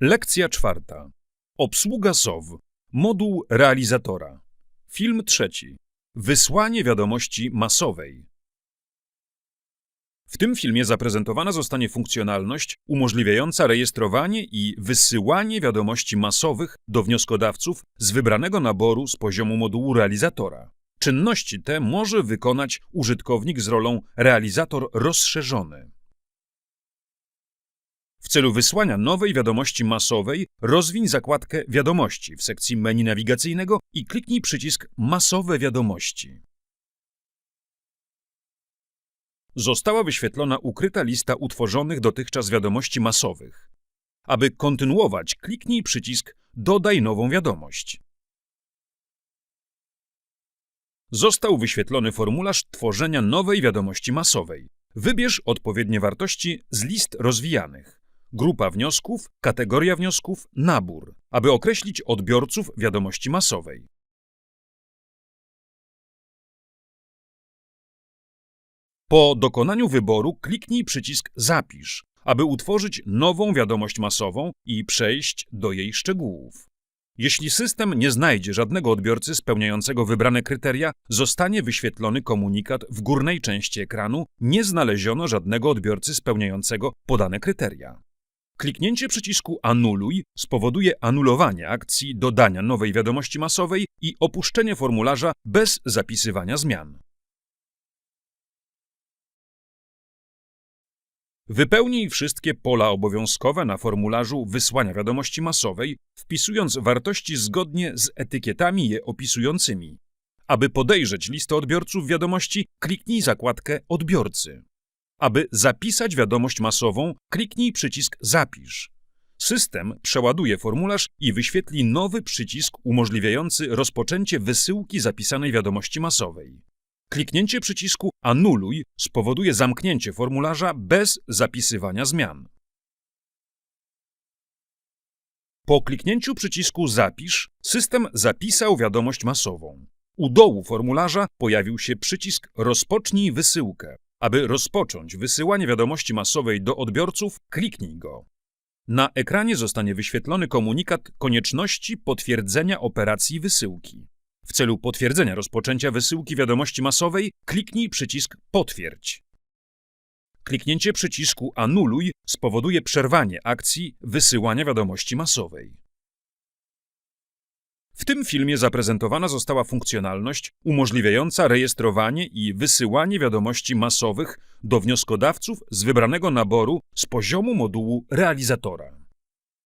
Lekcja czwarta. Obsługa SOW. Moduł realizatora. Film trzeci. Wysłanie wiadomości masowej. W tym filmie zaprezentowana zostanie funkcjonalność umożliwiająca rejestrowanie i wysyłanie wiadomości masowych do wnioskodawców z wybranego naboru z poziomu modułu realizatora. Czynności te może wykonać użytkownik z rolą realizator rozszerzony. Celu wysłania nowej wiadomości masowej rozwiń zakładkę Wiadomości w sekcji menu nawigacyjnego i kliknij przycisk Masowe wiadomości. Została wyświetlona ukryta lista utworzonych dotychczas wiadomości masowych. Aby kontynuować, kliknij przycisk Dodaj nową wiadomość. Został wyświetlony formularz tworzenia nowej wiadomości masowej. Wybierz odpowiednie wartości z list rozwijanych. Grupa wniosków, kategoria wniosków, nabór, aby określić odbiorców wiadomości masowej. Po dokonaniu wyboru kliknij przycisk Zapisz, aby utworzyć nową wiadomość masową i przejść do jej szczegółów. Jeśli system nie znajdzie żadnego odbiorcy spełniającego wybrane kryteria, zostanie wyświetlony komunikat w górnej części ekranu Nie znaleziono żadnego odbiorcy spełniającego podane kryteria. Kliknięcie przycisku Anuluj spowoduje anulowanie akcji dodania nowej wiadomości masowej i opuszczenie formularza bez zapisywania zmian. Wypełnij wszystkie pola obowiązkowe na formularzu wysłania wiadomości masowej, wpisując wartości zgodnie z etykietami je opisującymi. Aby podejrzeć listę odbiorców wiadomości, kliknij zakładkę Odbiorcy. Aby zapisać wiadomość masową, kliknij przycisk Zapisz. System przeładuje formularz i wyświetli nowy przycisk umożliwiający rozpoczęcie wysyłki zapisanej wiadomości masowej. Kliknięcie przycisku Anuluj spowoduje zamknięcie formularza bez zapisywania zmian. Po kliknięciu przycisku Zapisz, system zapisał wiadomość masową. U dołu formularza pojawił się przycisk Rozpocznij wysyłkę. Aby rozpocząć wysyłanie wiadomości masowej do odbiorców, kliknij go. Na ekranie zostanie wyświetlony komunikat konieczności potwierdzenia operacji wysyłki. W celu potwierdzenia rozpoczęcia wysyłki wiadomości masowej, kliknij przycisk Potwierdź. Kliknięcie przycisku Anuluj spowoduje przerwanie akcji wysyłania wiadomości masowej. W tym filmie zaprezentowana została funkcjonalność umożliwiająca rejestrowanie i wysyłanie wiadomości masowych do wnioskodawców z wybranego naboru z poziomu modułu realizatora.